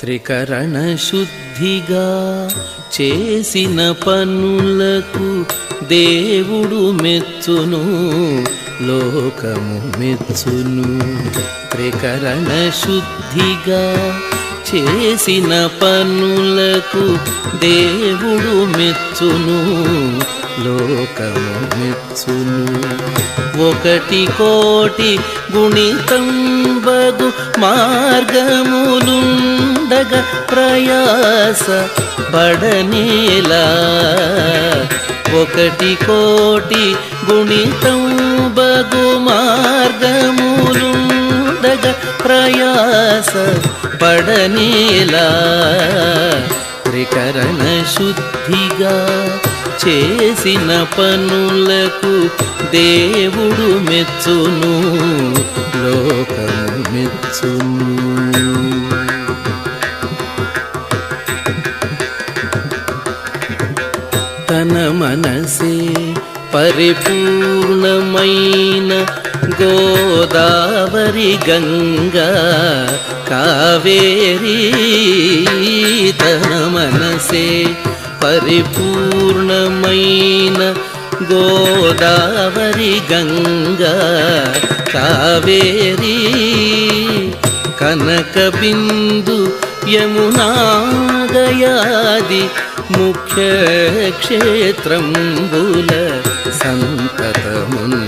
త్రికరణ శుద్ధిగా చేసిన పనులకు దేవుడు మెచ్చును లోకము మెచ్చును. త్రికరణ శుద్ధిగా చేసిన పనులకు దేవుడు మెచ్చును లోకము మెచ్చును ఒకటి కోటి గుణితం బగు మార్గములుండగ ప్రయాస పడనేలా. ఒకటి కోటి గుణితం బగు మార్గములుండగ ప్రయాస పడనేలా. త్రికరణ శుద్ధిగా చేసిన పనులకు దేవుడు మెచ్చును లోకము మెచ్చును. తన మనసే పరిపూర్ణమైన గోదావరి గంగా కావేరి తన మనసే పరిపూర్ణమైన గోదావరి గంగా కావేరీ కనకబిందు యమునా గయాది ముఖ్య క్షేత్రంబుల సంతతమున్.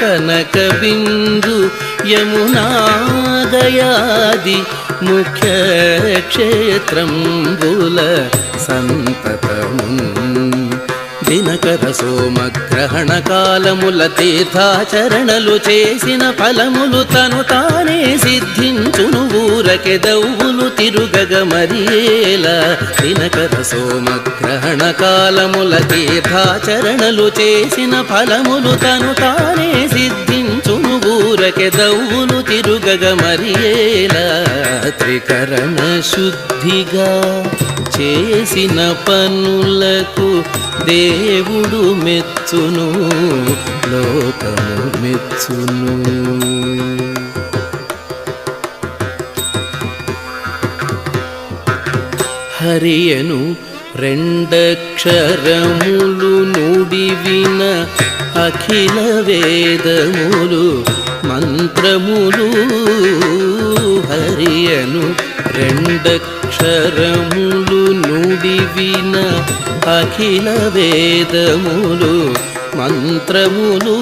కనక బిందు యమునా గయాది ముఖ్య క్షేత్రంబుల సంతతమున్. దినకర సోమగ్రహణ కాలముల తీర్థాచరణలు చేసిన ఫలములు తను తానే సిద్ధించును ఊరకె దౌవులు తిరుగగ మరియేల. దినకర సోమగ్రహణ కాలముల తీర్థాచరణలు చేసిన ఫలములు తను తానే సిద్ధించును ఊరకె దౌవులు తిరుగగ మరియేలా. త్రికరణ శుద్ధిగా చేసిన పనులకు దేవుడు మెచ్చును లోకము మెచ్చును. హరియను రెండక్షరములు నుడివిన అఖిల వేదములు మంత్రములు హరియను. రెండక్షరములు నుడివిన అఖిల వేదములు మంత్రములు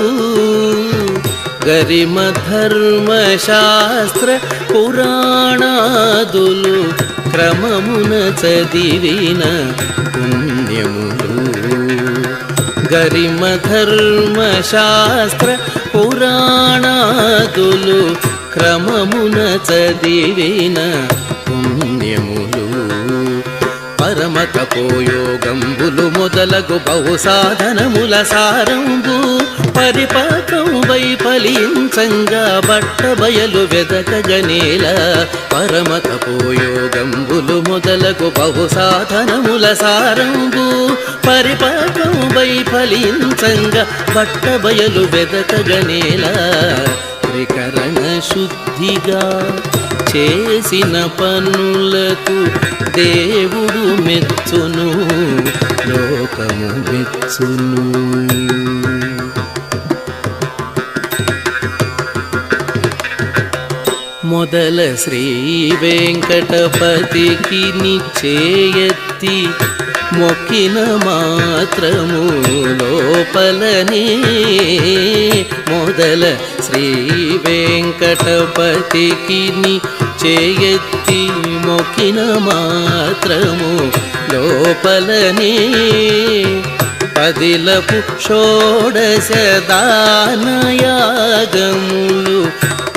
గరిమ ధర్మ శాస్త్ర పురాణాదులు. క్రమమున చదివిన పుణ్యములు. గరిమ ధర్మ శాస్త్ర పురాణాదులు క్రమమున చదివిన పుణ్యములు. పరమ తపోయోగంబులు మొదలగు బహు సాధనముల సారంబు పరిపాకం వై ఫలించంగా బట్ట బయలు వెదకగనేల పరమ తపోయోగంబులు మొదలగు బహు సాధనముల సారంబు పరిపాకం వై ఫలించంగా బట్ట బయలు వెదకగనేల త్రికరణ శుద్ధిగా చేసిన పనులకు దేవుడు మెచ్చును లోకము మెచ్చును మొదల శ్రీ వెంకటపతికి నిశ్చేయత్తి మొక్కిన మాత్రము లోపలనే మొదల శ్రీ వెంకటపతికి నిశ్చేయత్తి మొక్కిన మాత్రము లోపలనే. పదిలపు షోడశదానయాగములు దానయాగములు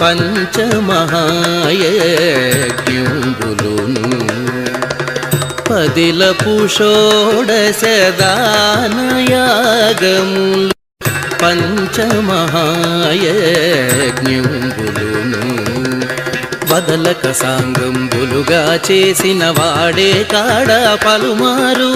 పంచమహాయజ్ఞంబులును పదిలపు షోడశ పంచమహాయజ్ఞంబులును వదలక సాంగంబులుగా చేసిన వాడే కాడ పలుమారు.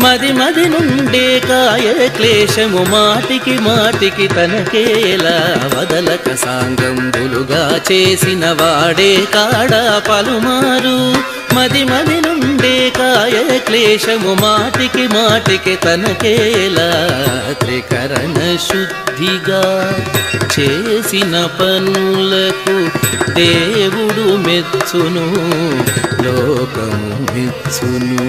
మది మది నుండే కాయ క్లేశము మాటికి మాటికి తనకేలా వదలక సాంగంబులుగా చేసిన వాడే కాడ పలుమారు. మది మది నుండే కాయ క్లేశము మాటికి మాటికి తనకేలా త్రికరణ శుద్ధిగా చేసిన పనులకు దేవుడు మెచ్చును లోకము మెచ్చును.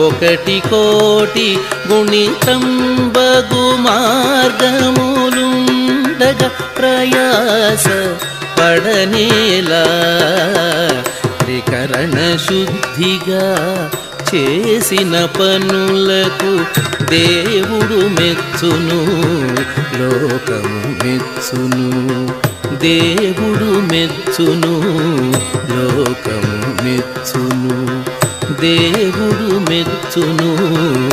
ఒకటి కోటి గుణితంబగు మార్గములుండగ ప్రయాస పడనేలా త్రికరణ శుద్ధిగా చేసిన పనులకు దేవుడు మెచ్చును లోకము మెచ్చును. దేవుడు మెచ్చును లోకము మెచ్చును. దేవుడు మెచ్చును.